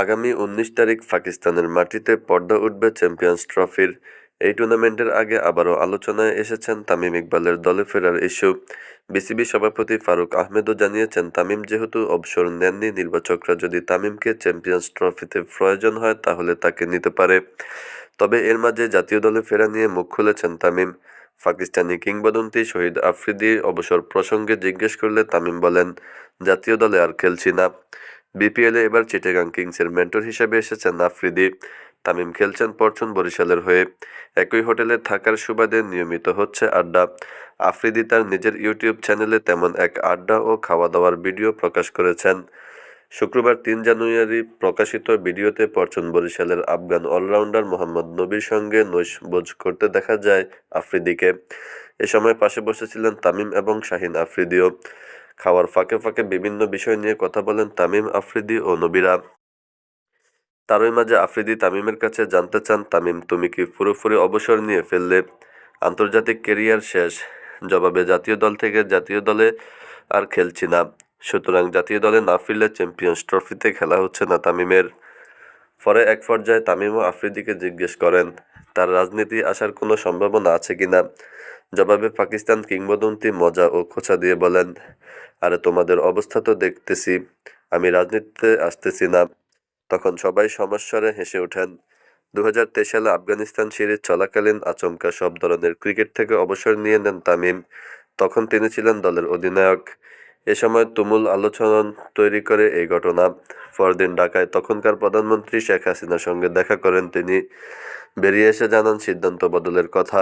আগামী উনিশ তারিখ পাকিস্তানের মাটিতে পর্দা উঠবে চ্যাম্পিয়ন্স ট্রফির। এই টুর্নামেন্টের আগে আবারও আলোচনায় এসেছেন তামিম ইকবালের দলে ফেরার ইস্যু। বিসিবি সভাপতি ফারুক আহমেদও জানিয়েছেন, তামিম যেহেতু অবসর নেননি, নির্বাচকরা যদি তামিমকে চ্যাম্পিয়ন্স ট্রফিতে প্রয়োজন হয়, তাহলে তাকে নিতে পারে। তবে এর মাঝে জাতীয় দলে ফেরা নিয়ে মুখ খুলেছেন তামিম। পাকিস্তানি কিংবদন্তি শহীদ আফ্রিদি অবসর প্রসঙ্গে জিজ্ঞেস করলে তামিম বলেন, জাতীয় দলে আর খেলছি না। বিপিএলে এবার চিটাগাং কিংসের মেন্টর হিসেবে এসেছেন আফ্রিদি। তামিম খেলছেন পরচুন বরিশালের হয়ে। একই হোটেলে থাকার সুবাদে নিয়মিত হচ্ছে আড্ডা। আফ্রিদি তার নিজের ইউটিউব চ্যানেলে তেমন এক আড্ডা ও খাওয়া দাওয়ার ভিডিও প্রকাশ করেছেন। শুক্রবার তিন জানুয়ারি প্রকাশিত ভিডিওতে পরচুন বরিশালের আফগান অলরাউন্ডার মোহাম্মদ নবীর সঙ্গে নৈশ নৈশভোজ করতে দেখা যায় আফ্রিদিকে। এ সময় পাশে বসেছিলেন তামিম এবং শাহিন আফ্রিদিও। খাওয়ার ফাঁকে ফাঁকে বিভিন্ন বিষয় নিয়ে কথা বলেন তামিম, আফ্রিদি ও নবীরা। তারই মাঝে আফ্রিদি তামিমের কাছে জানতে চান, তামিম, তুমি কি পুরোপুরি অবসর নিয়ে ফেললে? আন্তর্জাতিক কেরিয়ার শেষ। জবাবে, জাতীয় দল থেকে জাতীয় দলে আর খেলছি না। সুতরাং জাতীয় দলে না ফিরলে চ্যাম্পিয়ন্স ট্রফিতে খেলা হচ্ছে না তামিমের। পরে এক পর্যায়ে তামিমও আফ্রিদিকে জিজ্ঞেস করেন তার রাজনীতি আসার কোনো সম্ভাবনা আছে কিনা? জবাবে পাকিস্তান কিংবদন্তি মজা ও খোঁচা দিয়ে বলেন, আরে তোমাদের অবস্থা তো দেখতেছি, আমি রাজনীতিতে আসতেছি না। তখন সবাই সমস্বরে হেসে ওঠেন। দু হাজার তেইশ সালে আফগানিস্তান সিরিজ চলাকালীন আচমকা সব ধরনের ক্রিকেট থেকে অবসর নিয়ে নেন তামিম। তখন তিনি ছিলেন দলের অধিনায়ক। এ সময় তুমুল আলোচনা তৈরি করে এই ঘটনা। পরদিন ঢাকায় তখনকার প্রধানমন্ত্রী শেখ হাসিনার সঙ্গে দেখা করেন তিনি। বেরিয়ে এসে জানান সিদ্ধান্ত বদলের কথা।